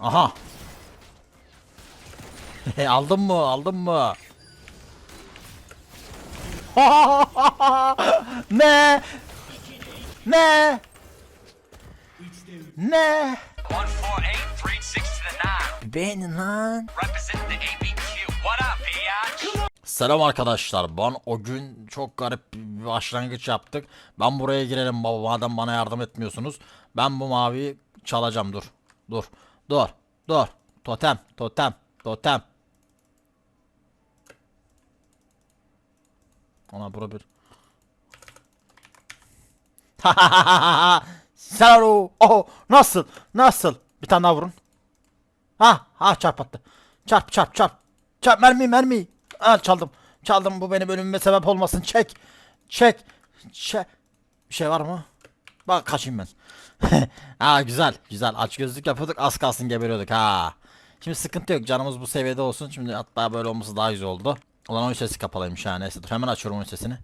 Aha. aldın mı? Aldın mı? ne? Ne? Ne? 14836 to the 9. Beğenin lan. Selam arkadaşlar. Ben o gün çok garip bir başlangıç yaptık. Ben buraya girelim baba madem bana yardım etmiyorsunuz. Ben bu maviyi çalacağım dur. Dur. Dur. Dur. Totem. Totem. Totem. Ona bura bir. Selam. Oh, nasıl? Nasıl? Bir tane daha vurun. Ha, ha çarp attı. Çarp çarp çarp. Çarp mermi mermi. Al çaldım. Çaldım bu benim ölümüme sebep olmasın. Çek. Çek. Çek. Bir şey var mı? Bak kaçayım ben. ha güzel güzel aç gözlük yapıyorduk az kalsın geberiyorduk ha. Şimdi sıkıntı yok canımız bu seviyede olsun. Şimdi hatta böyle olması daha güzel oldu. Ulan oyun sesi kapalıymış ha neyse dur hemen açıyorum oyun sesini.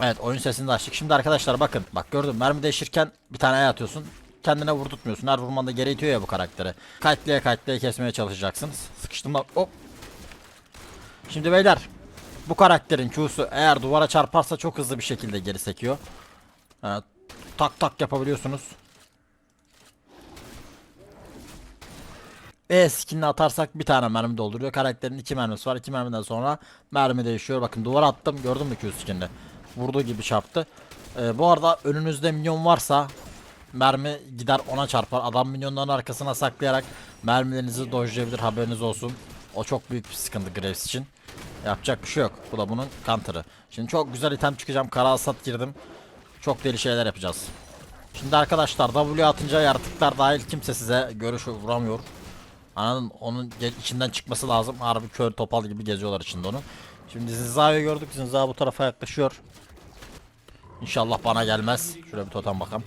Evet oyun sesini de açtık. Şimdi arkadaşlar bakın. Bak gördüm mermi değişirken bir tane E atıyorsun. Kendine vurdurtmuyorsun. Her vurmanda geri itiyor ya bu karakteri. Kayıtlaya kayıtlaya kesmeye çalışacaksınız. Sıkıştım da hop. Şimdi beyler bu karakterin Q'su eğer duvara çarparsa çok hızlı bir şekilde geri sekiyor. Evet, tak tak yapabiliyorsunuz. E skinini atarsak bir tane mermi dolduruyor. Karakterin iki mermisi var. İki mermiden sonra mermi değişiyor. Bakın duvara attım. Gördün mü Q skinini? Vurduğu gibi çarptı. Ee, bu arada önünüzde minyon varsa mermi gider ona çarpar. Adam minyonların arkasına saklayarak mermilerinizi dojlayabilir haberiniz olsun. O çok büyük bir sıkıntı Graves için. Yapacak bir şey yok. Bu da bunun counter'ı. Şimdi çok güzel item çıkacağım. Kara asat girdim. Çok deli şeyler yapacağız. Şimdi arkadaşlar W atınca yaratıklar dahil kimse size görüş vuramıyor. Anladın? Onun içinden çıkması lazım. Harbi kör topal gibi geziyorlar içinde onu. Şimdi Zinza'yı gördük. Zinza bu tarafa yaklaşıyor. İnşallah bana gelmez. Şuraya bir totem bakalım.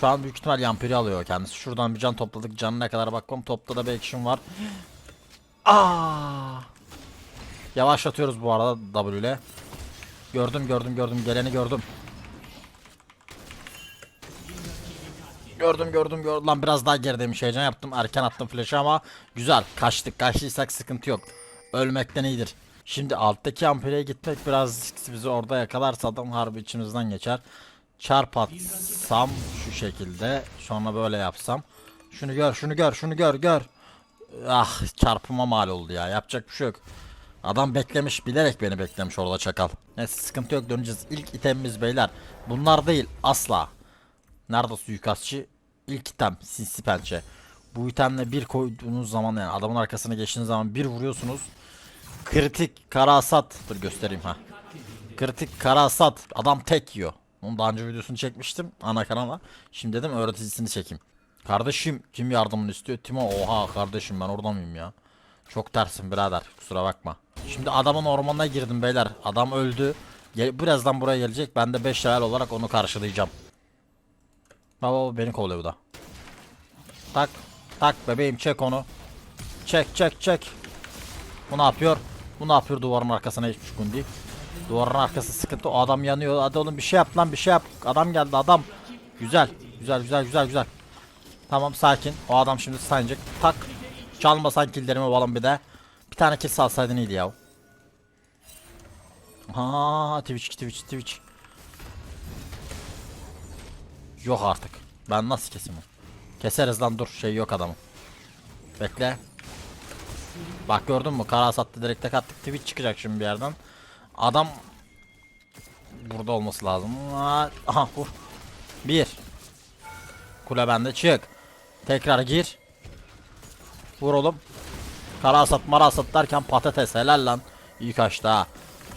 Şu an büyük ihtimal yampiri alıyor kendisi. Şuradan bir can topladık. Canı ne kadar bakalım. Topta da bir action var. Aa! Yavaşlatıyoruz bu arada W ile. Gördüm gördüm gördüm. Geleni gördüm. Gördüm gördüm gördüm. Lan biraz daha gerideymiş heyecan yaptım. Erken attım flash'ı ama güzel. Kaçtık. Kaçtıysak sıkıntı yok. Ölmekten iyidir. Şimdi alttaki ampuleye gitmek biraz bizi orada yakalarsa adam harbi içimizden geçer. Çarp atsam şu şekilde. Sonra böyle yapsam. Şunu gör şunu gör şunu gör gör. Ah çarpıma mal oldu ya. Yapacak bir şey yok. Adam beklemiş bilerek beni beklemiş orada çakal. Neyse sıkıntı yok döneceğiz. İlk itemimiz beyler. Bunlar değil asla. Nerede suikastçı? İlk item sinsi pençe. Bu itemle bir koyduğunuz zaman yani adamın arkasına geçtiğiniz zaman bir vuruyorsunuz. Kritik kara hasat. Dur göstereyim ha. Kritik kara hasat. Adam tek yiyor. Onun daha önce videosunu çekmiştim ana kanala. Şimdi dedim öğreticisini çekeyim. Kardeşim kim yardımını istiyor? Timo oha kardeşim ben orada mıyım ya? Çok tersin birader kusura bakma. Şimdi adamın ormanına girdim beyler. Adam öldü. Birazdan buraya gelecek. Ben de 5 real olarak onu karşılayacağım. Baba beni kovalıyor bu da. Tak. Tak bebeğim çek onu. Çek çek çek. Bu ne yapıyor? Bu ne yapıyor duvarın arkasına hiçbir gundi. Duvarın arkası sıkıntı. O adam yanıyor. Hadi oğlum bir şey yap lan bir şey yap. Adam geldi adam. Güzel. Güzel güzel güzel güzel. Tamam sakin. O adam şimdi sayacak. Tak. Çalmasan killerimi balım bir de. Bir tane kill salsaydın iyiydi ya. Ha Twitch Twitch Twitch. Yok artık. Ben nasıl keseyim onu? Keseriz lan dur şey yok adamın. Bekle. Bak gördün mü? Kara sattı direkt tek attık. Twitch çıkacak şimdi bir yerden. Adam burada olması lazım. Aha vur. Bir. Kule bende çık. Tekrar gir. Vur oğlum. Kara asat mara asat derken patates helal lan. İyi kaçtı ha.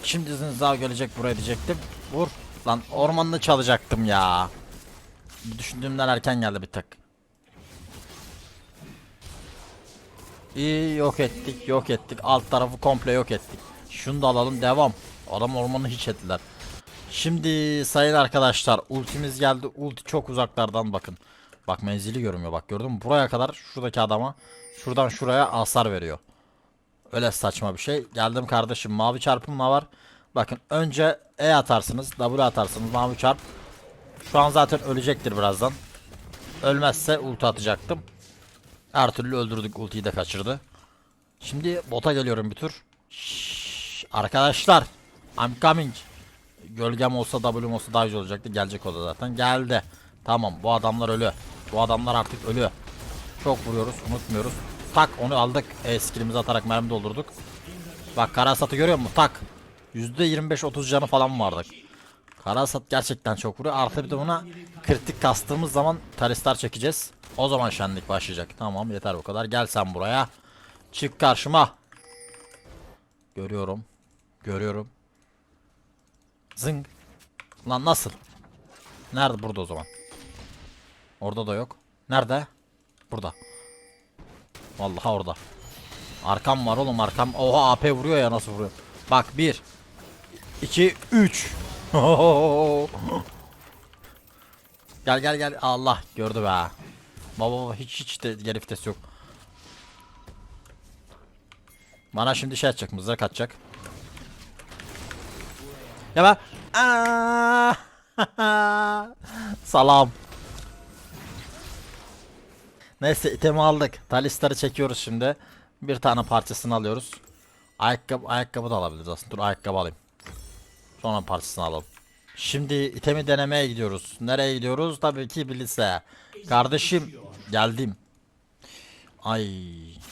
Şimdi Zinzao gelecek buraya diyecektim. Vur. Lan ormanını çalacaktım ya. Düşündüğümden erken geldi bir tık. İyi yok ettik yok ettik alt tarafı komple yok ettik. Şunu da alalım devam. Adam ormanı hiç ettiler. Şimdi sayın arkadaşlar ultimiz geldi. Ulti çok uzaklardan bakın. Bak menzili görünmüyor bak gördün mü? Buraya kadar şuradaki adama şuradan şuraya hasar veriyor. Öyle saçma bir şey. Geldim kardeşim mavi çarpımla var. Bakın önce E atarsınız W atarsınız mavi çarp. Şu an zaten ölecektir birazdan. Ölmezse ulti atacaktım. Her türlü öldürdük. Ultiyi de kaçırdı. Şimdi bota geliyorum bir tur. Şşş, arkadaşlar. I'm coming. Gölgem olsa W'm olsa daha güzel olacaktı. Gelecek o da zaten. Geldi. Tamam bu adamlar ölü. Bu adamlar artık ölü. Çok vuruyoruz. Unutmuyoruz. Tak onu aldık. E skillimizi atarak mermi doldurduk. Bak Karasat'ı görüyor musun? Tak. %25-30 canı falan vardı. Karasat gerçekten çok vuruyor. Artı bir de buna kritik kastığımız zaman taristar çekeceğiz. O zaman şenlik başlayacak. Tamam yeter bu kadar. Gel sen buraya. Çık karşıma. Görüyorum. Görüyorum. Zing. Lan nasıl? Nerede burada o zaman? Orada da yok. Nerede? Burada. Vallahi orada. Arkam var oğlum arkam. Oha AP vuruyor ya nasıl vuruyor. Bak 1 2 3 Gel gel gel. Allah gördü be. Baba hiç hiç de geri vites yok. Bana şimdi şey atacak mızrak atacak. Ya ben! Salam. Neyse itemi aldık. Talistarı çekiyoruz şimdi. Bir tane parçasını alıyoruz. Ayakkabı, ayakkabı da alabiliriz aslında. Dur ayakkabı alayım. Sonra parçasını alalım. Şimdi itemi denemeye gidiyoruz. Nereye gidiyoruz? Tabii ki Blitz'e. Kardeşim geldim. Ay.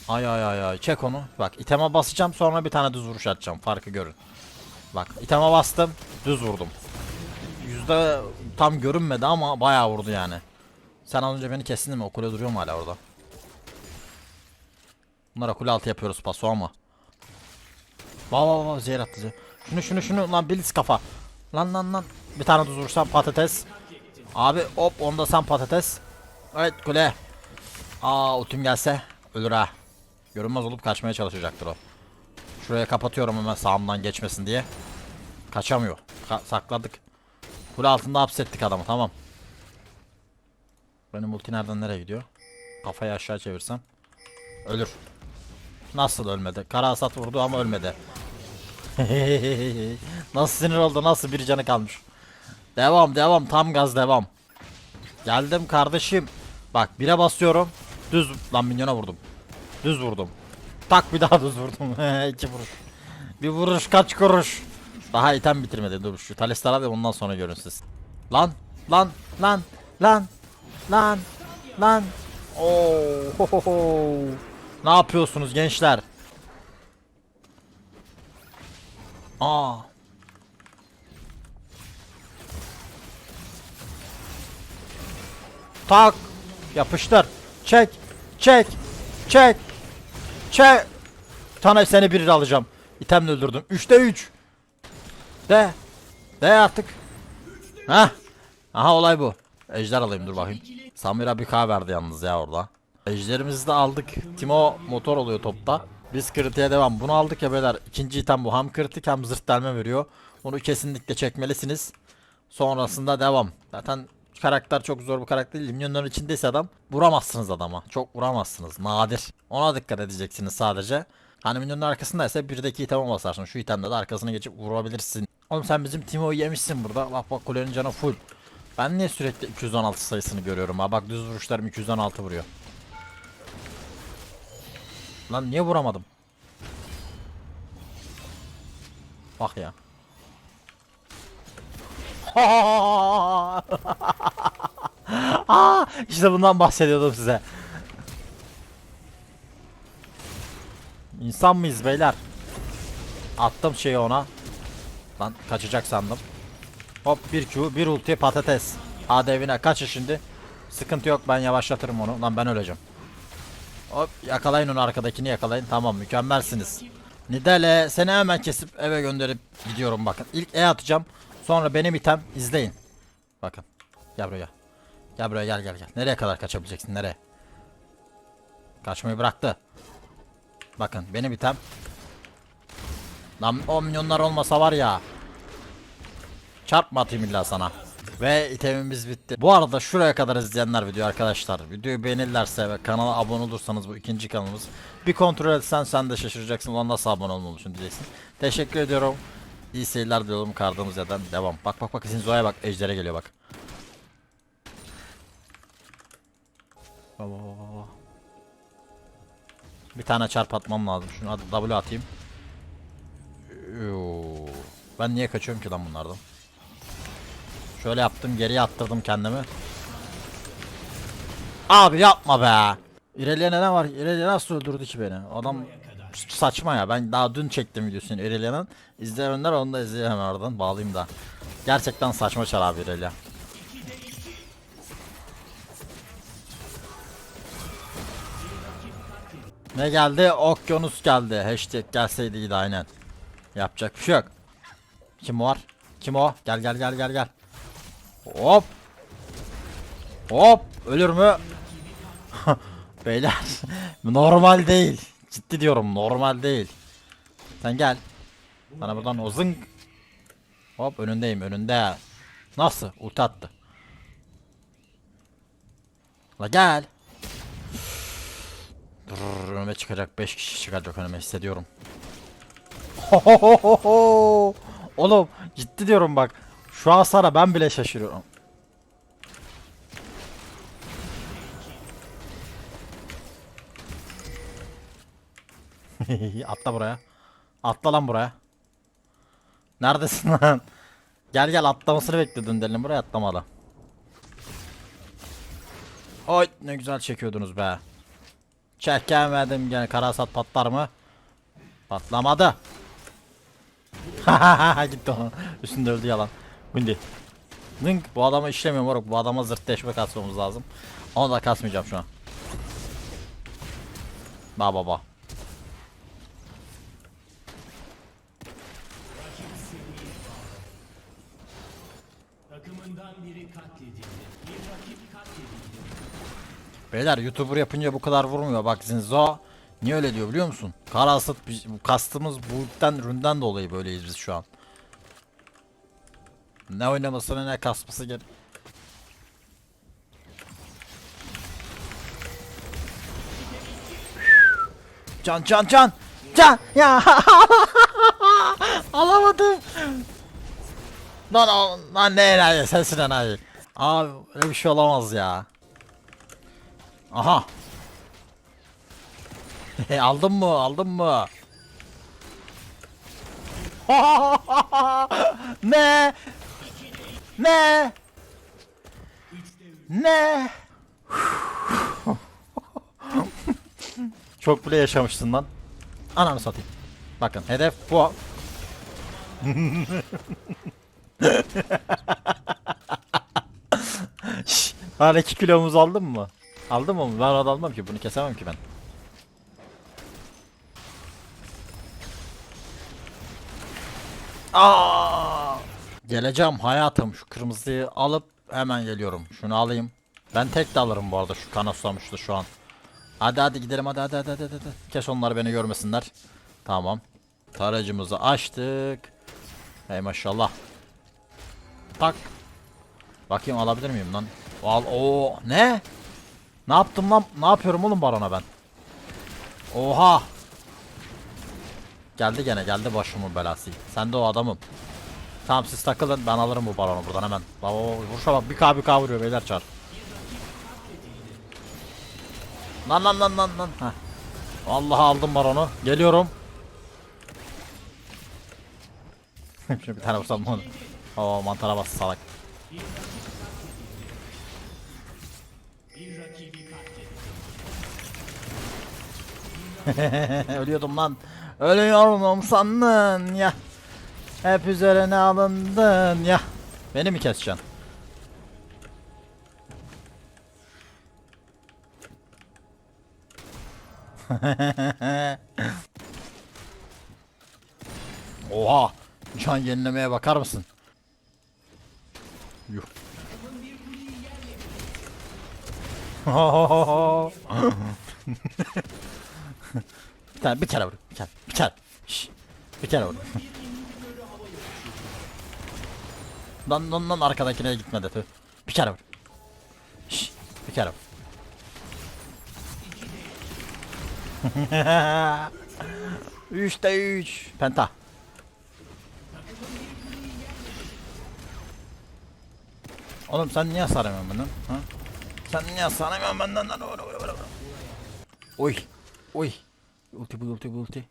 Ay ay ay ay. Çek onu. Bak iteme basacağım sonra bir tane düz vuruş atacağım. Farkı görün. Bak iteme bastım. Düz vurdum. Yüzde tam görünmedi ama bayağı vurdu yani. Sen az önce beni kestin mi? O kule duruyor mu hala orada? Bunlara kule altı yapıyoruz paso ama. Vaa vaa vaa zehir attı zehir. Şunu şunu şunu lan Blitz kafa. Lan lan lan. Bir tane düz vursam patates. Abi hop onda sen patates. Evet kule. Aa ultim gelse ölür ha. Görünmez olup kaçmaya çalışacaktır o. Şuraya kapatıyorum hemen sağımdan geçmesin diye. Kaçamıyor. Ka- sakladık. Kule altında hapsettik adamı tamam. Benim ulti nereden nereye gidiyor? Kafayı aşağı çevirsem. Ölür. Nasıl ölmedi? Karasat vurdu ama ölmedi. nasıl sinir oldu? Nasıl bir canı kalmış? Devam devam tam gaz devam. Geldim kardeşim. Bak bire basıyorum. Düz lan minyona vurdum. Düz vurdum. Tak bir daha düz vurdum. İki vuruş. Bir vuruş kaç kuruş. Daha item bitirmedi dur şu Talistar abi ondan sonra görün siz. Lan lan lan lan lan lan. Oo. Ne yapıyorsunuz gençler? Aa. Tak. Yapıştır. Çek. Çek. Çek. Çek. Bir tane seni bir alacağım. İtemle öldürdüm. 3'te 3. De. De artık. Hah. Aha olay bu. Ejder alayım dur bakayım. Samira bir K verdi yalnız ya orada. Ejderimizi de aldık. Timo motor oluyor topta. Biz kritiğe devam. Bunu aldık ya beyler. İkinci item bu. Hem kritik hem zırt delme veriyor. Onu kesinlikle çekmelisiniz. Sonrasında devam. Zaten karakter çok zor bir karakter değil. Minyonların içindeyse adam vuramazsınız adama. Çok vuramazsınız. Nadir. Ona dikkat edeceksiniz sadece. Hani minyonun arkasındaysa birdeki iteme basarsın. Şu itemde de arkasına geçip vurabilirsin. Oğlum sen bizim Timo'yu yemişsin burada. Bak bak kulenin canı full. Ben niye sürekli 216 sayısını görüyorum ha? Bak düz vuruşlarım 216 vuruyor. Lan niye vuramadım? Bak ya. Aa, işte bundan bahsediyordum size. İnsan mıyız beyler? Attım şeyi ona. Lan kaçacak sandım. Hop bir Q, bir ulti patates. Hadi evine kaçın şimdi. Sıkıntı yok ben yavaşlatırım onu. Lan ben öleceğim. Hop yakalayın onu arkadakini yakalayın. Tamam mükemmelsiniz. Nidale seni hemen kesip eve gönderip gidiyorum bakın. İlk E atacağım. Sonra benim item izleyin. Bakın. Gel buraya. Gel buraya gel gel gel. Nereye kadar kaçabileceksin nereye? Kaçmayı bıraktı. Bakın benim item. Lan o milyonlar olmasa var ya. Çarpma atayım illa sana. Ve itemimiz bitti. Bu arada şuraya kadar izleyenler video arkadaşlar. Videoyu beğenirlerse ve kanala abone olursanız bu ikinci kanalımız. Bir kontrol etsen sen de şaşıracaksın. Ulan nasıl abone olmamışsın diyeceksin. Teşekkür ediyorum. İyi seyirler diliyorum kardığımız yerden devam. Bak bak bak Zinzo'ya bak. Ejder'e geliyor bak. Baba. Bir tane çarp atmam lazım. Şunu W atayım. Ben niye kaçıyorum ki lan bunlardan? Şöyle yaptım geriye attırdım kendimi. Abi yapma be. İrelia'na ne var? İrelia nasıl öldürdü ki beni? Adam saçma ya. Ben daha dün çektim videosunu İrelia'nın. İzleyenler onu da izleyen oradan. Bağlayayım da. Gerçekten saçma çar abi İrelia. Ne geldi? Okyanus geldi. Hashtag gelseydi aynen. Yapacak bir şey yok. Kim var? Kim o? Gel gel gel gel gel. Hop. Hop. Ölür mü? Beyler. normal değil. Ciddi diyorum normal değil. Sen gel. Sana buradan o zınk. Hop önündeyim önünde. Nasıl? Ulti attı. La gel. Dur, önüme çıkacak 5 kişi çıkacak önüme hissediyorum. Oğlum ciddi diyorum bak. Şu an sana ben bile şaşırıyorum. Atla buraya. Atla lan buraya. Neredesin lan? Gel gel atlamasını bekliyordun dedim buraya atlamadı. Oy ne güzel çekiyordunuz be. Çekemedim gene karasat patlar mı? Patlamadı. Gitti onun. Üstünde öldü yalan. Bindi. Zınk bu adama işlemiyor moruk. Bu adama zırt deşme kasmamız lazım. Onu da kasmayacağım şu an. Ba baba. Beyler YouTuber yapınca bu kadar vurmuyor. Bak Zinzo niye öyle diyor biliyor musun? Karasıt bu kastımız buluttan ründen dolayı böyleyiz biz şu an. Ne oynamasına ne kasması gel. Can can can can ya alamadım. Lan o- lan ne enayi sensin enayi. Abi öyle bir şey olamaz ya. Aha. aldın mı? Aldın mı? ne? Ne? Ne? Çok bile yaşamışsın lan. Ananı satayım. Bakın hedef bu. Hala 2 kilomuzu aldın mı? Aldın mı? Ben onu almam ki bunu kesemem ki ben. Aa! Geleceğim hayatım şu kırmızıyı alıp hemen geliyorum. Şunu alayım. Ben tek de alırım bu arada şu kan susamıştı şu an. Hadi hadi gidelim hadi hadi hadi hadi. hadi. Kes onlar beni görmesinler. Tamam. Taracımızı açtık. Hey maşallah. Tak. Bakayım alabilir miyim lan? Al o ne? Ne yaptım lan? Ne yapıyorum oğlum barona ben? Oha. Geldi gene geldi başımın belası. Sen de o adamım. Tamam siz takılın ben alırım bu baronu buradan hemen. Baba vuruşa bak bir k bir k vuruyor beyler çar. Lan lan lan lan lan. Heh. Vallahi aldım baronu. Geliyorum. Şimdi bir tane vursam onu. Oo mantara bastı salak. Ölüyordum lan. Ölüyorum sandın ya. Hep üzerine alındın ya. Beni mi keseceksin? Oha! Can yenilemeye bakar mısın? Yuh. bir tane bir kere vur. Bir kere. Bir kere. Şş, bir kere vur. lan lan lan arkadakine gitmedi tüh. Bir kere vur. Şş, bir kere vur. Üçte üç. Penta. Oğlum sen niye saramıyorsun benden? Ha? Sen niye saramıyorsun benden lan? Oy. Oy. Ulti bu ulti bu ulti.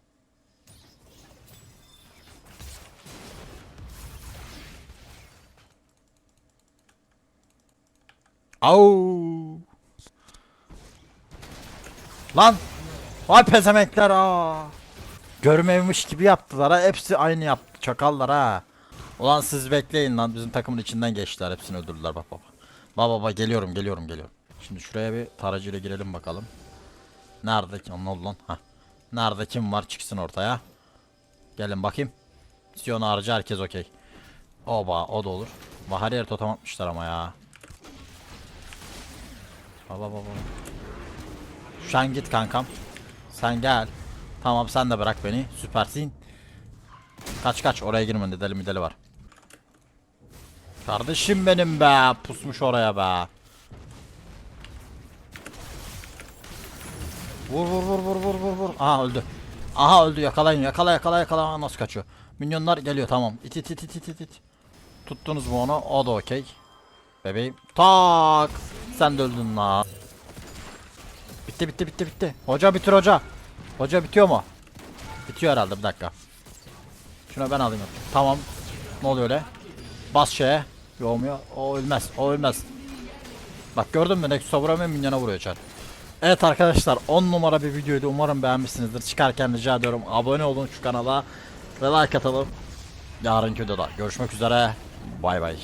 Au. Lan. Vay pezemekler aa. Görmemiş gibi yaptılar ha. Hepsi aynı yaptı. Çakallar ha. Ulan siz bekleyin lan. Bizim takımın içinden geçtiler. Hepsini öldürdüler bak baba. Baba baba geliyorum geliyorum geliyorum. Şimdi şuraya bir tarayıcıyla girelim bakalım. Nerede ki? Ne lan? Hah. Nerede kim var çıksın ortaya. Gelin bakayım. Sion harici herkes okey. Oba o da olur. Bahar yer totem atmışlar ama ya. Baba baba. Sen git kankam. Sen gel. Tamam sen de bırak beni. Süpersin. Kaç kaç oraya girme de deli mi deli var. Kardeşim benim be. Pusmuş oraya be. Vur vur vur vur vur vur vur. Aha öldü. Aha öldü yakalayın yakala yakala yakala Aa, nasıl kaçıyor. Minyonlar geliyor tamam. İt it it it it. it. Tuttunuz mu onu? O da okey. Bebeğim. Tak. Sen de öldün la. Bitti bitti bitti bitti. Hoca bitir hoca. Hoca bitiyor mu? Bitiyor herhalde bir dakika. Şuna ben alayım. Tamam. Ne oluyor öyle? Bas şeye. Yoğmuyor. O ölmez. O ölmez. Bak gördün mü? Nexus'a vuramıyor minyona vuruyor çar. Evet arkadaşlar 10 numara bir videoydu. Umarım beğenmişsinizdir. Çıkarken rica ediyorum abone olun şu kanala ve like atalım. Yarınki videoda görüşmek üzere. Bay bay.